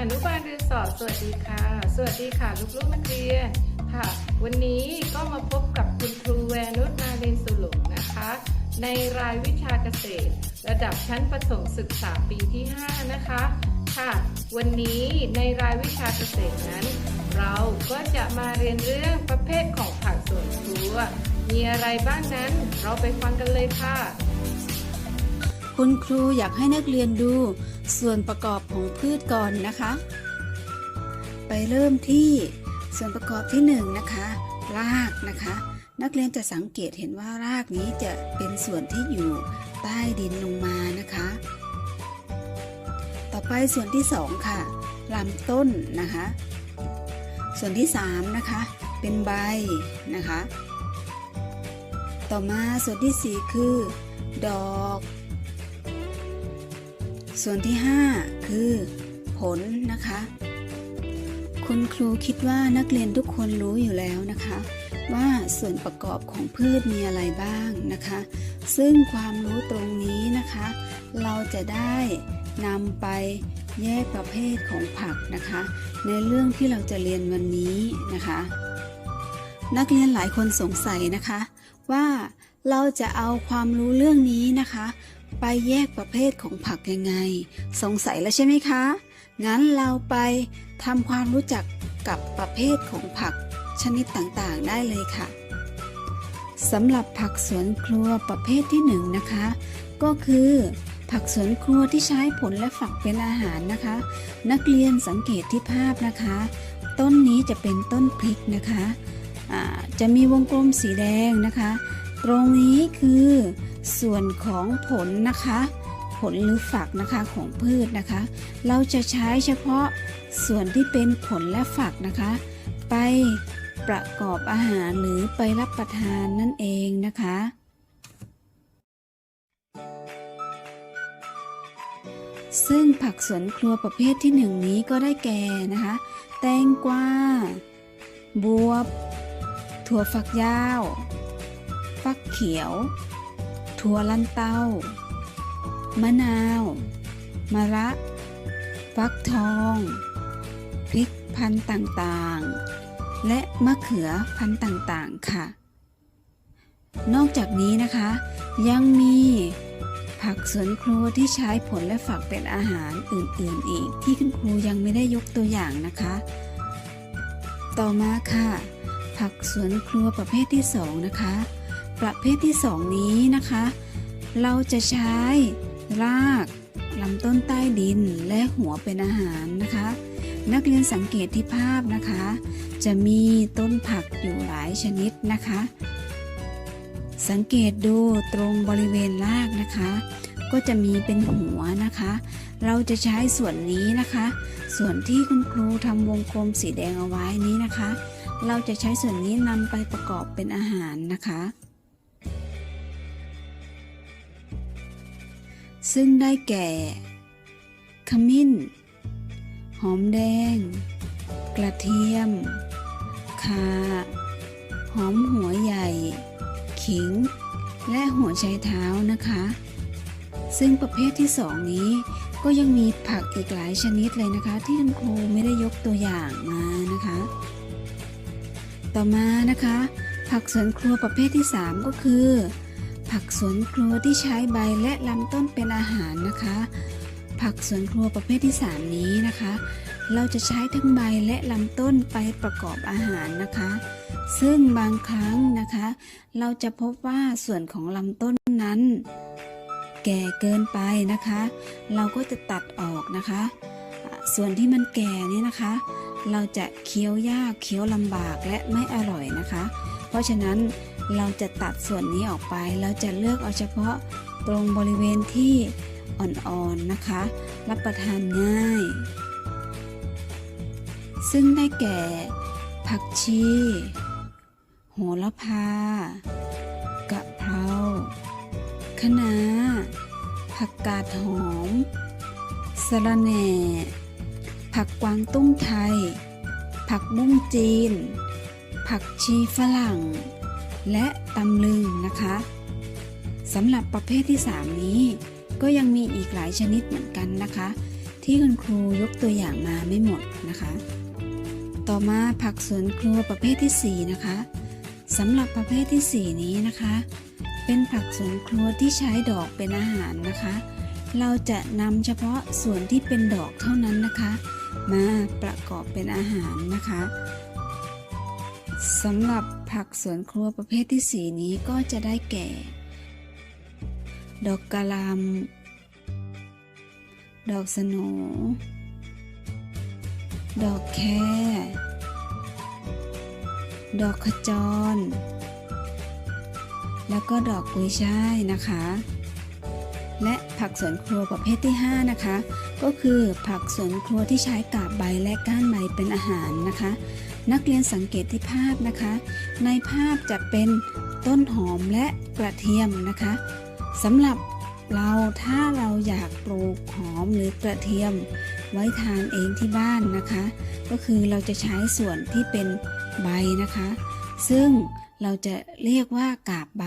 อนุบาลเรียนสอนสวัสดีค่ะ สวัสดีค่ะ ลูกๆนักเรียนค่ะ วันนี้ก็มาพบกับคุณครูแวนุชนาเรนสุหลงนะคะ ในรายวิชาเกษตร ระดับชั้นประถมศึกษาปีที่ 5 นะคะ ค่ะ วันนี้ในรายวิชาเกษตรนั้น เราก็จะมาเรียนเรื่องประเภทของผักสวนครัว มีอะไรบ้างนั้นเราไปฟังกันเลยค่ะ คุณครูอยากให้นักเรียนดูส่วนประกอบของพืชก่อนนะคะ ไปเริ่มที่ส่วนประกอบที่1นงนะคะ รากนะคะ นักเรียนจะสังเกตเห็นว่ารากนี้จะเป็นส่วนที่อยู่ใต้ดินลงมานะคะ ต่อไปส่วนที่ 2 ค่ะลำต้นนะคะ ส่วนที่ 3 นะคะ เป็นใบนะคะ ต่อมาส่วนที่ 4 คือ ดอก ส่วนที่ 5 คือ ผลนะคะ คุณครูคิดว่านักเรียนทุกคนรู้อยู่แล้วนะคะ ว่าส่วนประกอบของพืชมีอะไรบ้างนะคะ ซึ่งความรู้ตรงนี้นะคะ เราจะได้นำไปแยกประเภทของผักนะคะ ในเรื่องที่เราจะเรียนวันนี้นะคะ นักเรียนหลายคนสงสัยนะคะ ว่าเราจะเอาความรู้เรื่องนี้นะคะ ไปแยกประเภทของผักยังไง สงสัยแล้วใช่ไหมคะ งั้นเราไปทำความรู้จักกับประเภทของผักชนิดต่างๆ ได้เลยค่ะสำหรับผักสวนครัวประเภทที่หนึ่งนะคะ ก็คือ ผักสวนครัวที่ใช้ผลและฝักเป็นอาหารนะคะ นักเรียนสังเกตที่ภาพนะคะ ต้นนี้จะเป็นต้นพริกนะคะ จะมีวงกลมสีแดงนะคะ ตรงนี้คือส่วนของผลนะคะ ผลหรือฝักนะคะของพืชนะคะ เราจะใช้เฉพาะส่วนที่เป็นผลและฝักนะคะ ไปประกอบอาหารหรือไปรับประทานนั่นเองนะคะซึ่งผักสวนครัวประเภทที่หนึ่งนี้ก็ได้แก่นะคะ แตงกวาบวบ ถั่วฝักยาว ฟักเขียว ถั่วลันเต้ามะนาว มะระ ฟักทอง พริกพันธุ์ต่างๆ และมะเขือพันธุ์ต่างๆ ค่ะ นอกจากนี้นะคะ ยังมีผักสวนครัวที่ใช้ผลและฝักเป็นอาหารอื่นๆอีกที่คุณครูยังไม่ได้ยกตัวอย่างนะคะ ต่อมาค่ะ ผักสวนครัวประเภทที่สองนะคะ ประเภทที่สองนี้นะคะ เราจะใช้รากลำต้นใต้ดินและหัวเป็นอาหารนะคะ นักเรียนสังเกตที่ภาพนะคะ จะมีต้นผักอยู่หลายชนิดนะคะ สังเกตดูตรงบริเวณรากนะคะ ก็จะมีเป็นหัวนะคะ เราจะใช้ส่วนนี้นะคะ ส่วนที่คุณครูทำวงกลมสีแดงเอาไว้นี้นะคะ เราจะใช้ส่วนนี้นำไปประกอบเป็นอาหารนะคะ ซึ่งได้แก่ ขมิ้น หอมแดง กระเทียมข่าหอมหัวใหญ่ ขิง และหัวไชเท้านะคะ ซึ่งประเภทที่สองนี้ก็ยังมีผักอีกหลายชนิดเลยนะคะ ที่คุณครูไม่ได้ยกตัวอย่างมานะคะ ต่อมานะคะ ผักสวนครัวประเภทที่ 3 ก็คือ ผักสวนครัวที่ใช้ใบและลำต้นเป็นอาหารนะคะ ผักสวนครัวประเภทที่ 3 นี้นะคะ เราจะใช้ทั้งใบและลำต้นไปประกอบอาหารนะคะ ซึ่งบางครั้งนะคะ เราจะพบว่าส่วนของลำต้นนั้น แก่เกินไปนะคะ เราก็จะตัดออกนะคะ ส่วนที่มันแก่นี่นะคะ เราจะเคี้ยวยากเคี้ยวลำบากและไม่อร่อยนะคะ เพราะฉะนั้นเราจะตัดส่วนนี้ออกไปเราจะเลือกเอาเฉพาะตรงบริเวณที่อ่อนๆนะคะ รับประทานง่าย ซึ่งได้แก่ ผักชี โหระพากะเพราคะน้าผักกาดหอมสะระแหน่ ผักกวางตุ้งไทย ผักบุ้งจีน ผักชีฝรั่ง และตำลึงนะคะสำหรับประเภทที่ 3 นี้ ก็ยังมีอีกหลายชนิดเหมือนกันนะคะ ที่คุณครูยกตัวอย่างมาไม่หมดนะคะ ต่อมาผักสวนครัวประเภทที่ 4 นะคะสำหรับประเภทที่ 4 นี้นะคะ เป็นผักสวนครัวที่ใช้ดอกเป็นอาหารนะคะ เราจะนำเฉพาะส่วนที่เป็นดอกเท่านั้นนะคะ มาประกอบเป็นอาหารนะคะสำหรับผักสวนครัวประเภทที่4นี้ก็จะได้แก่ ดอกกะหล่ำดอกสโหนดอกแคดอกขจร แล้วก็ดอกกุยช่ายนะคะ และผักสวนครัวประเภทที่ 5 นะคะ ก็คือผักสวนครัวที่ใช้กาบใบและก้านใบเป็นอาหารนะคะ นักเรียนสังเกตที่ภาพนะคะ ในภาพจะเป็นต้นหอมและกระเทียมนะคะสำหรับเราถ้าเราอยากปลูกหอมหรือกระเทียม ไว้ทานเองที่บ้านนะคะ ก็คือเราจะใช้ส่วนที่เป็นใบนะคะ ซึ่งเราจะเรียกว่ากาบใบ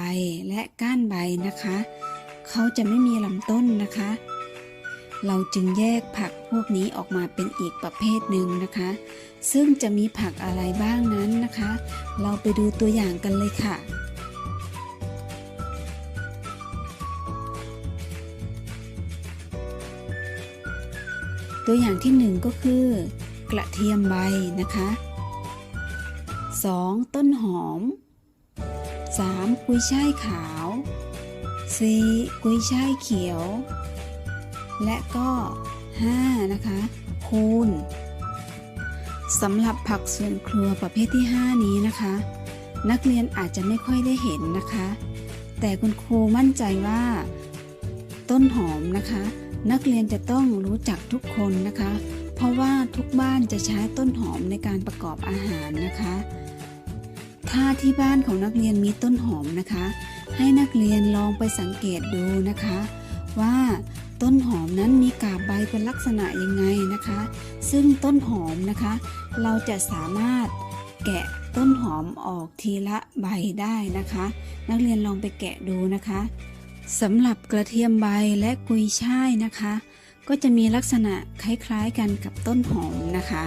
และก้านใบนะคะ เขาจะไม่มีลำต้นนะคะ เราจึงแยกผักพวกนี้ออกมาเป็นอีกประเภทหนึ่งนะคะ ซึ่งจะมีผักอะไรบ้างนั้นนะคะ เราไปดูตัวอย่างกันเลยค่ะตัวอย่างที่หนึ่งก็คือ กระเทียมใบนะคะ 2. ต้นหอม 3. กุยช่ายขาว 4. กุยช่ายเขียว และก็ 5. นะคะคูนสำหรับผักสวนครัวประเภทที่ 5 นี้นะคะ นักเรียนอาจจะไม่ค่อยได้เห็นนะคะ แต่คุณครูมั่นใจว่า ต้นหอมนะคะ นักเรียนจะต้องรู้จักทุกคนนะคะ เพราะว่าทุกบ้านจะใช้ต้นหอมในการประกอบอาหารนะคะ ถ้าที่บ้านของนักเรียนมีต้นหอมนะคะ ให้นักเรียนลองไปสังเกตดูนะคะ ว่าต้นหอมนั้นมีกาบใบเป็นลักษณะยังไงนะคะ ซึ่งต้นหอมนะคะ เราจะสามารถแกะต้นหอมออกทีละใบได้นะคะ นักเรียนลองไปแกะดูนะคะสำหรับกระเทียมใบและกุยช่ายนะคะ ก็จะมีลักษณะคล้ายๆกันกับต้นหอมนะคะ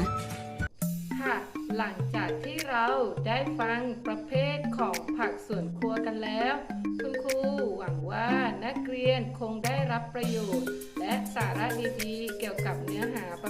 ค่ะ หลังจากที่เราได้ฟังประเภทของผักสวนครัวกันแล้ว คุณครูหวังว่านักเรียนคงได้รับประโยชน์ และสาระดีๆ เกี่ยวกับเนื้อหาประ